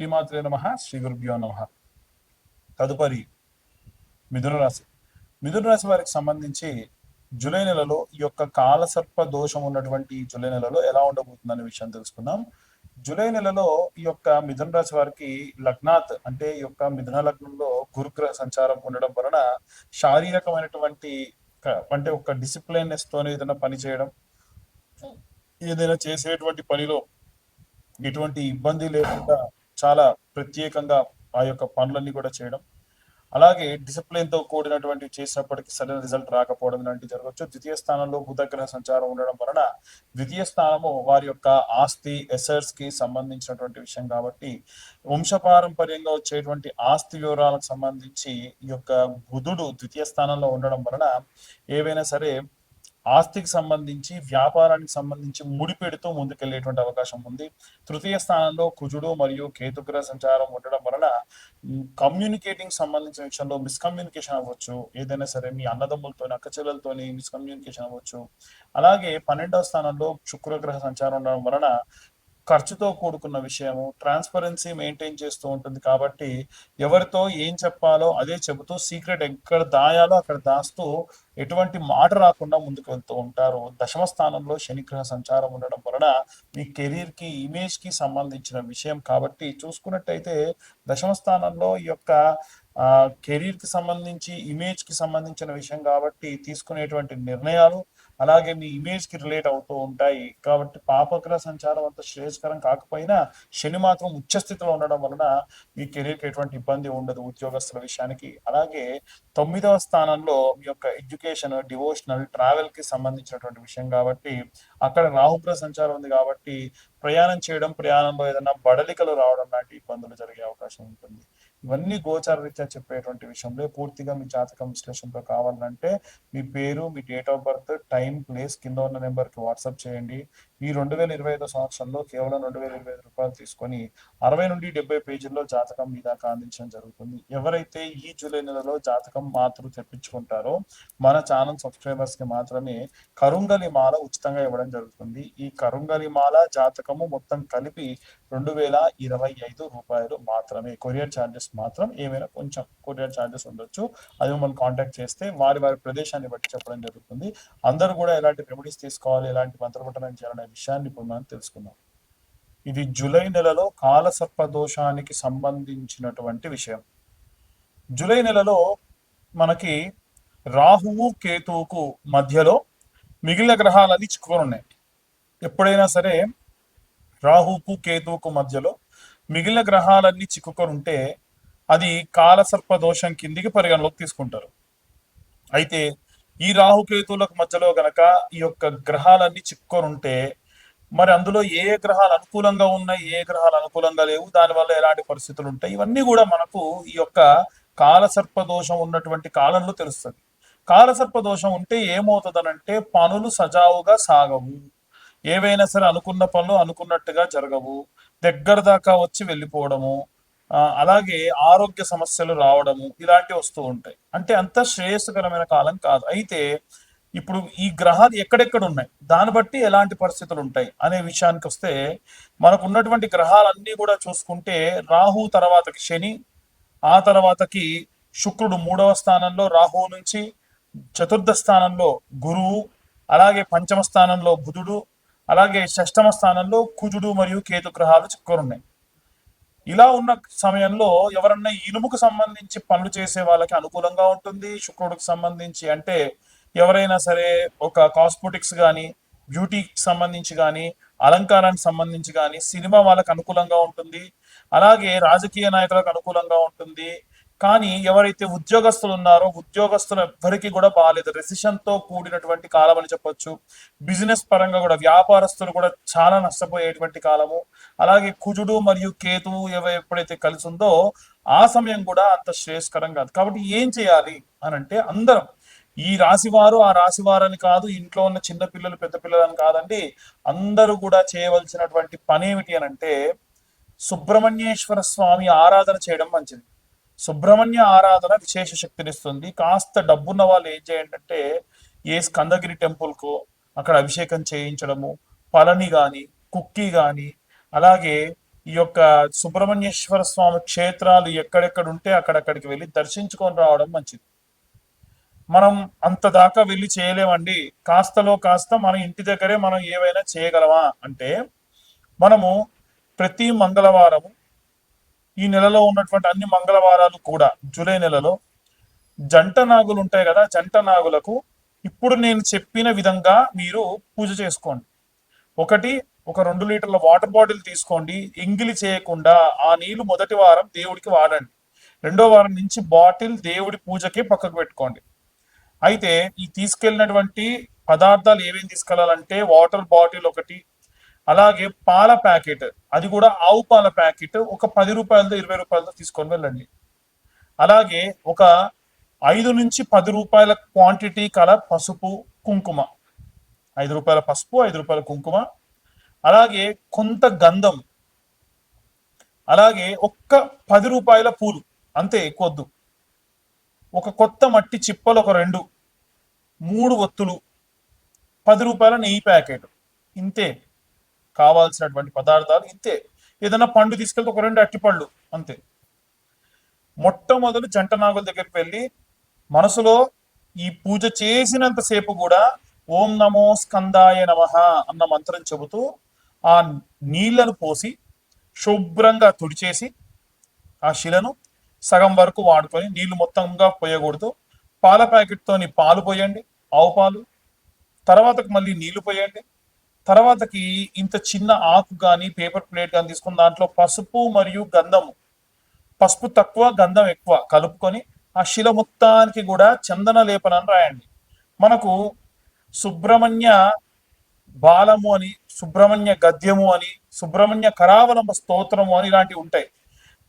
శ్రీమాత్రే నమ శ్రీ గురుభ్యో నమ. తదుపరి మిథున రాశి. మిథున రాశి వారికి సంబంధించి జూలై నెలలో ఈ యొక్క కాలసర్ప దోషం ఉన్నటువంటి జూలై నెలలో ఎలా ఉండబోతుందనే విషయం తెలుసుకుందాం. జూలై నెలలో ఈ యొక్క మిథున రాశి వారికి లగ్నాత్ అంటే ఈ యొక్క మిథున లగ్నంలో గురుగ్రహ సంచారం ఉండడం వలన శారీరకమైనటువంటి అంటే ఒక డిసిప్లైన్నెస్ తోనే ఏదైనా పని చేయడం ఏదైనా చేసేటువంటి పనిలో ఎటువంటి ఇబ్బంది లేకుండా చాలా ప్రత్యేకంగా ఆ యొక్క పనులన్నీ కూడా చేయడం. అలాగే డిసిప్లిన్తో కూడినటువంటి చేసినప్పటికీ సరైన రిజల్ట్ రాకపోవడం లాంటివి జరగవచ్చు. ద్వితీయ స్థానంలో బుధగ్రహ సంచారం ఉండడం వలన ద్వితీయ స్థానము వారి యొక్క ఆస్తి ఎసర్స్కి సంబంధించినటువంటి విషయం కాబట్టి వంశపారంపర్యంగా వచ్చేటువంటి ఆస్తి వివరాలకు సంబంధించి ఈ యొక్క బుధుడు ద్వితీయ స్థానంలో ఉండడం వలన ఏవైనా సరే ఆస్తికి సంబంధించి వ్యాపారానికి సంబంధించి ముడిపెడుతూ ముందుకెళ్ళేటువంటి అవకాశం ఉంది. తృతీయ స్థానంలో కుజుడు మరియు కేతుగ్రహ సంచారం ఉండడం వలన కమ్యూనికేటింగ్ సంబంధించిన విషయంలో మిస్కమ్యూనికేషన్ అవ్వచ్చు. ఏదైనా సరే మీ అన్నదమ్ములతోని అక్కచెల్లెలతోని మిస్కమ్యూనికేషన్ అవ్వచ్చు. అలాగే పన్నెండవ స్థానంలో శుక్రగ్రహ సంచారం ఉండడం వలన ఖర్చుతో కూడుకున్న విషయము ట్రాన్స్పరెన్సీ మెయింటైన్ చేస్తూ ఉంటుంది కాబట్టి ఎవరితో ఏం చెప్పాలో అదే చెబుతూ సీక్రెట్ ఎక్కడ దాయాలో అక్కడ దాస్తూ ఎటువంటి మాట రాకుండా ముందుకు వెళ్తూ ఉంటారు. దశమ స్థానంలో శనిగ్రహ సంచారం ఉండడం వలన మీ కెరీర్కి ఇమేజ్కి సంబంధించిన విషయం కాబట్టి చూసుకున్నట్టయితే దశమ స్థానంలో ఈ యొక్క కెరీర్కి సంబంధించి ఇమేజ్కి సంబంధించిన విషయం కాబట్టి తీసుకునేటువంటి నిర్ణయాలు అలాగే మీ ఇమేజ్కి రిలేట్ అవుతూ ఉంటాయి. కాబట్టి పాపగ్రహ సంచారం అంత శ్రేయస్కరం కాకపోయినా శని మాత్రం ఉచ్చ స్థితిలో ఉండడం వలన మీ కెరీర్కి ఎటువంటి ఇబ్బంది ఉండదు ఉద్యోగస్తుల విషయానికి. అలాగే తొమ్మిదవ స్థానంలో మీ యొక్క ఎడ్యుకేషన్ డివోషనల్ ట్రావెల్కి సంబంధించినటువంటి విషయం కాబట్టి అక్కడ రాహుగ్రహ సంచారం ఉంది కాబట్టి ప్రయాణం చేయడం ప్రయాణంలో ఏదైనా బడలికలు రావడం లాంటి ఇబ్బందులు జరిగే అవకాశం ఉంటుంది. ఇవన్నీ గోచార రీత్యా చెప్పేటువంటి విషయంలో. పూర్తిగా మీ జాతకం విశ్లేషణలో కావాలంటే మీ పేరు మీ date of birth time place కింద ఉన్న నెంబర్కి వాట్సాప్ చేయండి. ఈ రెండు వేల ఇరవై ఐదో సంవత్సరంలో కేవలం రెండు వేల ఇరవై ఐదు రూపాయలు తీసుకొని అరవై నుండి డెబ్బై పేజీల్లో జాతకం మీ దాకా అందించడం జరుగుతుంది. ఎవరైతే ఈ జూలై నెలలో జాతకం మాత్రం తెప్పించుకుంటారో మన ఛానల్ సబ్స్క్రైబర్స్కి మాత్రమే కరుంగలి మాల ఉచితంగా ఇవ్వడం జరుగుతుంది. ఈ కరుంగలి మాల జాతకము మొత్తం కలిపి రెండు వేల ఇరవై ఐదు రూపాయలు మాత్రమే. కొరియర్ ఛార్జెస్ మాత్రం ఏమైనా కొంచెం కొరియర్ ఛార్జెస్ ఉండొచ్చు. అది మమ్మల్ని కాంటాక్ట్ చేస్తే వారి వారి ప్రదేశాన్ని బట్టి చెప్పడం జరుగుతుంది. అందరూ కూడా ఎలాంటి రెమెడీస్ తీసుకోవాలి ఎలాంటి మంత్రపఠనం చేయాలనే విషయాన్ని ఇప్పుడు మనం తెలుసుకుందాం. ఇది జూలై నెలలో కాలసర్ప దోషానికి సంబంధించినటువంటి విషయం. జూలై నెలలో మనకి రాహువు కేతువుకు మధ్యలో మిగిలిన గ్రహాలన్నీ చిక్కుకొని ఉన్నాయి. ఎప్పుడైనా సరే రాహుకు కేతువుకు మధ్యలో మిగిలిన గ్రహాలన్నీ చిక్కుకొని ఉంటే అది కాలసర్ప దోషం కిందికి పరిగణలోకి తీసుకుంటారు. అయితే ఈ రాహుకేతువులకు మధ్యలో గనక ఈ యొక్క గ్రహాలన్నీ చిక్కుకొని ఉంటే మరి అందులో ఏ గ్రహాలు అనుకూలంగా ఉన్నాయి ఏ గ్రహాలు అనుకూలంగా లేవు దానివల్ల ఎలాంటి పరిస్థితులు ఉంటాయి ఇవన్నీ కూడా మనకు ఈ యొక్క కాలసర్ప దోషం ఉన్నటువంటి కాలంలో తెలుస్తుంది. కాలసర్ప దోషం ఉంటే ఏమవుతుందనంటే పనులు సజావుగా సాగవు. ఏవైనా సరే అనుకున్న పనులు అనుకున్నట్టుగా జరగవు. దగ్గర దాకా వచ్చి వెళ్ళిపోవడము అలాగే ఆరోగ్య సమస్యలు రావడము ఇలాంటివి వస్తూ ఉంటాయి. అంటే అంత శ్రేయస్కరమైన కాలం కాదు. అయితే ఇప్పుడు ఈ గ్రహాలు ఎక్కడెక్కడ ఉన్నాయి? దాన్ని బట్టి ఎలాంటి పరిస్థితులు ఉంటాయి? అనే విషయానికి వస్తే మనకు ఉన్నటువంటి గ్రహాలన్నీ కూడా చూసుకుంటే రాహు తర్వాతకి శని ఆ తర్వాతకి శుక్రుడు మూడవ స్థానంలో రాహువు నుంచి చతుర్థ స్థానంలో గురువు అలాగే పంచమ స్థానంలో బుధుడు అలాగే షష్టమ స్థానంలో కుజుడు మరియు కేతు గ్రహాలు చిక్కురున్నాయి. ఇలా ఉన్న సమయంలో ఎవరన్నా ఇనుముకు సంబంధించి పనులు చేసే వాళ్ళకి అనుకూలంగా ఉంటుంది శుక్రుడికి సంబంధించి. అంటే ఎవరైనా సరే ఒక కాస్మెటిక్స్ కానీ బ్యూటీకి సంబంధించి కానీ అలంకారానికి సంబంధించి కానీ సినిమా వాళ్ళకి అనుకూలంగా ఉంటుంది. అలాగే రాజకీయ నాయకులకు అనుకూలంగా ఉంటుంది. కానీ ఎవరైతే ఉద్యోగస్తులు ఉన్నారో ఉద్యోగస్తులు ఎవ్వరికి కూడా బాగాలేదు రెసిషన్తో కూడినటువంటి కాలం అని చెప్పొచ్చు. బిజినెస్ పరంగా కూడా వ్యాపారస్తులు కూడా చాలా నష్టపోయేటువంటి కాలము. అలాగే కుజుడు మరియు కేతువు ఎవ- ఎప్పుడైతే కలిసి ఉందో ఆ సమయం కూడా అంత శ్రేయస్కరం కాదు. కాబట్టి ఏం చేయాలి అని అంటే అందరం ఈ రాశివారు ఆ రాశివారని కాదు ఇంట్లో ఉన్న చిన్న పిల్లలు పెద్ద పిల్లలు అని కాదండి అందరూ కూడా చేయవలసినటువంటి పని ఏమిటి అని అంటే సుబ్రహ్మణ్యేశ్వర స్వామి ఆరాధన చేయడం మంచిది. సుబ్రహ్మణ్య ఆరాధన విశేష శక్తినిస్తుంది. కాస్త డబ్బున్న వాళ్ళు ఏం చేయండి ఏ స్కందగిరి టెంపుల్కు అక్కడ అభిషేకం చేయించడము పళని గాని కుక్కి గాని అలాగే ఈ యొక్క సుబ్రహ్మణ్యేశ్వర స్వామి క్షేత్రాలు ఎక్కడెక్కడ ఉంటే అక్కడక్కడికి వెళ్ళి దర్శించుకొని రావడం మంచిది. మనం అంత దాకా వెళ్ళి చేయలేమండి. కాస్తలో కాస్త మన ఇంటి దగ్గరే మనం ఏవైనా చేయగలమా అంటే మనము ప్రతి మంగళవారము ఈ నెలలో ఉన్నటువంటి అన్ని మంగళవారాలు కూడా జూలై నెలలో జంట నాగులు ఉంటాయి కదా జంట నాగులకు ఇప్పుడు నేను చెప్పిన విధంగా మీరు పూజ చేసుకోండి. ఒకటి ఒక రెండు లీటర్ల వాటర్ బాటిల్ తీసుకోండి. ఎంగిలి చేయకుండా ఆ నీళ్ళు మొదటి వారం దేవుడికి వాడండి. రెండో వారం నుంచి బాటిల్ దేవుడి పూజకి పక్కకు పెట్టుకోండి. అయితే ఈ తీసుకెళ్ళినటువంటి పదార్థాలు ఏమేమి తీసుకెళ్ళాలంటే వాటర్ బాటిల్ ఒకటి అలాగే పాల ప్యాకెట్ అది కూడా ఆవు పాల ప్యాకెట్ ఒక పది రూపాయలతో ఇరవై రూపాయలతో తీసుకొని వెళ్ళండి. అలాగే ఒక ఐదు నుంచి పది రూపాయల క్వాంటిటీ కల పసుపు కుంకుమ. ఐదు రూపాయల పసుపు ఐదు రూపాయల కుంకుమ. అలాగే కొంత గంధం. అలాగే ఒక్క పది రూపాయల పూలు. అంతే ఎక్కువద్దు ఒక కొత్త మట్టి చిప్పలు ఒక రెండు. మూడు ఒత్తులు. పది రూపాయల నెయ్యి ప్యాకెట్. ఇంతే. కావాల్సినటువంటి పదార్థాలు ఇంతే. ఏదైనా పండు తీసుకెళ్తే ఒక రెండు అట్టిపళ్ళు అంతే. మొట్టమొదలు జంట నాగుల దగ్గరికి వెళ్ళి మనసులో ఈ పూజ చేసినంతసేపు కూడా ఓం నమో స్కందాయ నమ అన్న మంత్రం చెబుతూ ఆ నీళ్ళను పోసి శుభ్రంగా తుడిచేసి ఆ శిలను సగం వరకు వాడుకొని నీళ్ళు మొత్తంగా పోయకూడదు. పాల ప్యాకెట్తో పాలు పోయండి ఆవు పాలు. తర్వాతకి మళ్ళీ నీళ్ళు పోయండి. తర్వాతకి ఇంత చిన్న ఆకు కానీ పేపర్ ప్లేట్ కానీ తీసుకుని దాంట్లో పసుపు మరియు గంధము. పసుపు తక్కువ గంధం ఎక్కువ కలుపుకొని ఆ శిల మొత్తానికి కూడా చందన లేపనని రాయండి. మనకు సుబ్రహ్మణ్య బాలము అని సుబ్రహ్మణ్య గద్యము అని సుబ్రహ్మణ్య కరావలంబ స్తోత్రము అని ఇలాంటివి ఉంటాయి.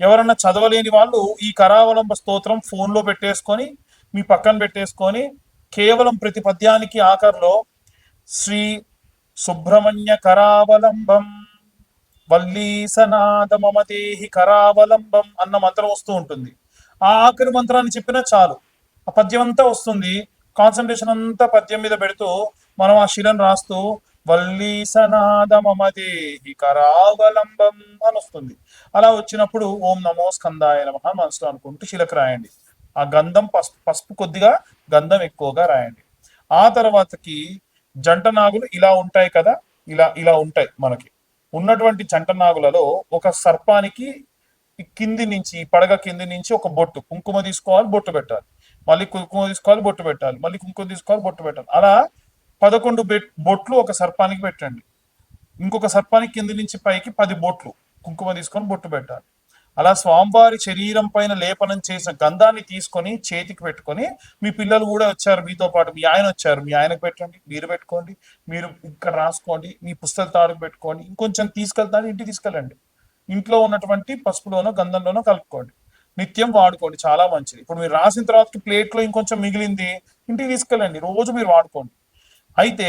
ఎవరన్నా చదవలేని వాళ్ళు ఈ కరావలంబ స్తోత్రం ఫోన్లో పెట్టేసుకొని మీ పక్కన పెట్టేసుకొని కేవలం ప్రతి పద్యానికి ఆఖరిలో శ్రీ సుబ్రహ్మణ్య కరావలంబం. వల్లీసనాద మమతేహి కరావలంబం అన్న మంత్రం వస్తూ ఉంటుంది. ఆ ఆఖరి మంత్రాన్ని చెప్పినా చాలు. ఆ పద్యం అంతా వస్తుంది. కాన్సన్ట్రేషన్ అంతా పద్యం మీద పెడుతూ మనం ఆ శిలను రాస్తూ వల్లీసనాద మమదేహి కరావలంబం అని వస్తుంది. అలా వచ్చినప్పుడు ఓం నమో స్కందాయ నమ మనసులో అనుకుంటూ శిలకు రాయండి. ఆ గంధం పసుపు పసుపు కొద్దిగా గంధం ఎక్కువగా రాయండి. ఆ తర్వాతకి జంట నాగులు ఇలా ఉంటాయి కదా ఇలా ఇలా ఉంటాయి మనకి. ఉన్నటువంటి జంట నాగులలో ఒక సర్పానికి కింది నుంచి ఈ పడగ కింది నుంచి ఒక బొట్టు కుంకుమ తీసుకోవాలి బొట్టు పెట్టాలి. మళ్ళీ కుంకుమ తీసుకోవాలి బొట్టు పెట్టాలి. మళ్ళీ కుంకుమ తీసుకోవాలి బొట్టు పెట్టాలి. అలా పదకొండు బొట్లు ఒక సర్పానికి పెట్టండి. ఇంకొక సర్పానికి కింది నుంచి పైకి పది బొట్లు కుంకుమ తీసుకొని బొట్టు పెట్టాలి. అలా స్వామివారి శరీరం పైన లేపనం చేసిన గంధాన్ని తీసుకొని చేతికి పెట్టుకొని మీ పిల్లలు కూడా వచ్చారు మీతో పాటు. మీ ఆయన వచ్చారు. మీ ఆయనకు పెట్టండి మీరు పెట్టుకోండి మీరు ఇక్కడ రాసుకోండి మీ పుస్తక తాడుకు పెట్టుకోండి ఇంకొంచెం తీసుకెళ్తాను ఇంటికి తీసుకెళ్ళండి. ఇంట్లో ఉన్నటువంటి పసుపులోనో గంధంలోనో కలుపుకోండి. నిత్యం వాడుకోండి చాలా మంచిది. ఇప్పుడు మీరు రాసిన తర్వాత ప్లేట్లో ఇంకొంచెం మిగిలింది ఇంటికి తీసుకెళ్ళండి రోజు మీరు వాడుకోండి. అయితే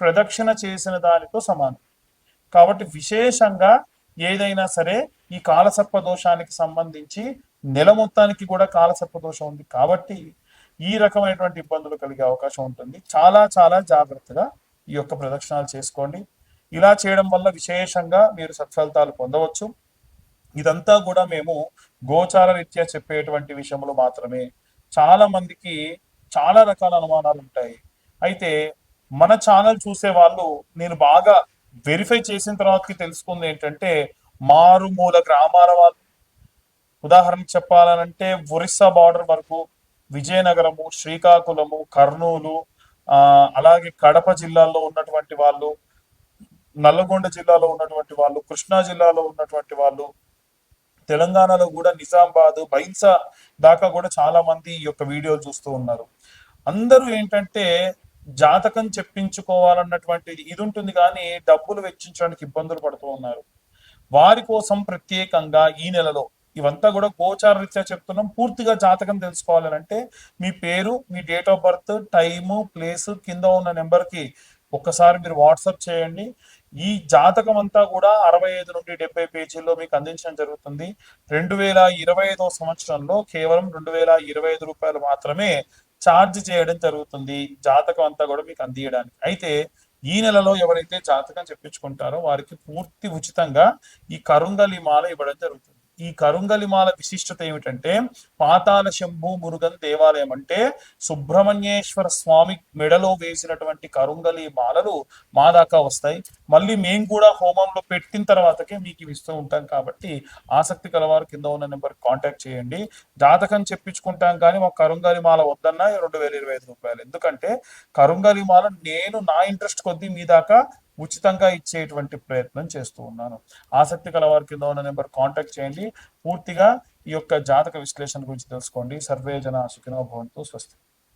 ప్రదక్షిణ చేసిన దానితో సమానం. కాబట్టి విశేషంగా ఏదైనా సరే ఈ కాలసర్ప దోషానికి సంబంధించి నెల మొత్తానికి కూడా కాలసర్ప దోషం ఉంది కాబట్టి ఈ రకమైనటువంటి ఇబ్బందులు కలిగే అవకాశం ఉంటుంది. చాలా చాలా జాగ్రత్తగా ఈ యొక్క ప్రదక్షిణాలు చేసుకోండి. ఇలా చేయడం వల్ల విశేషంగా మీరు సత్ఫలితాలు పొందవచ్చు. ఇదంతా కూడా మేము గోచార రీత్యా చెప్పేటువంటి విషయంలో మాత్రమే. చాలా మందికి చాలా రకాల అనుమానాలు ఉంటాయి. అయితే మన ఛానల్ చూసే వాళ్ళు నేను బాగా వెరిఫై చేసిన తర్వాతకి తెలుసుకుంది ఏంటంటే మారుమూల గ్రామాల వాళ్ళు ఉదాహరణకు చెప్పాలనంటే ఒరిస్సా బార్డర్ వరకు విజయనగరము శ్రీకాకుళము కర్నూలు ఆ అలాగే కడప జిల్లాలో ఉన్నటువంటి వాళ్ళు నల్లగొండ జిల్లాలో ఉన్నటువంటి వాళ్ళు కృష్ణా జిల్లాలో ఉన్నటువంటి వాళ్ళు తెలంగాణలో కూడా నిజామాబాద్ బైన్సా దాకా కూడా చాలా మంది ఈ యొక్క వీడియోలు చూస్తూ ఉన్నారు. అందరూ ఏంటంటే జాతకం చెప్పించుకోవాలన్నటువంటి ఇది ఉంటుంది కానీ డబ్బులు వెచ్చించడానికి ఇబ్బందులు పడుతూ ఉన్నారు. వారి కోసం ప్రత్యేకంగా ఈ నెలలో ఇవంతా కూడా గోచార రీత్యా చెప్తున్నాం. పూర్తిగా జాతకం తెలుసుకోవాలంటే మీ పేరు మీ date of birth time place కింద ఉన్న నెంబర్కి ఒక్కసారి మీరు వాట్సాప్ చేయండి. ఈ జాతకం అంతా కూడా అరవై ఐదు నుండి డెబ్బై పేజీల్లో మీకు అందించడం జరుగుతుంది. రెండు వేల ఇరవై ఐదో సంవత్సరంలో కేవలం రెండు వేల ఇరవై ఐదు రూపాయలు మాత్రమే ఛార్జ్ చేయడం జరుగుతుంది. జాతకం అంతా కూడా మీకు అందియడానికి. అయితే ఈ నెలలో ఎవరైతే జాతకం చెప్పించుకుంటారో వారికి పూర్తి ఉచితంగా ఈ కరుంగలి మాల ఇవ్వడం జరుగుతుంది. ఈ కరుంగలిమాల విశిష్టత ఏమిటంటే పాతాల శంభు మురుగన్ దేవాలయం అంటే సుబ్రహ్మణ్యేశ్వర స్వామి మెడలో వేసినటువంటి కరుంగలి మాలలు మా దాకా వస్తాయి. మళ్ళీ మేము కూడా హోమంలో పెట్టిన తర్వాతకే మీకు ఇవి ఇస్తూ ఉంటాం కాబట్టి ఆసక్తి కలవారు కింద ఉన్న నెంబర్ కాంటాక్ట్ చేయండి. జాతకం చెప్పించుకుంటాం కానీ మాకు కరుంగలి మాల వద్దన్నా రెండు వేల ఇరవై ఐదు రూపాయలు. ఎందుకంటే కరుంగలి మాల నేను నా ఇంట్రెస్ట్ కొద్దీ మీ దాకా ఉచితంగా ఇచ్చేటువంటి ప్రయత్నం చేస్తూ ఉన్నాను. ఆసక్తి కలవారి కింద ఉన్న నెంబర్ కాంటాక్ట్ చేయండి. పూర్తిగా ఈ యొక్క జాతక విశ్లేషణ గురించి తెలుసుకోండి. సర్వే జన సుఖినో భవంతు స్వస్తి.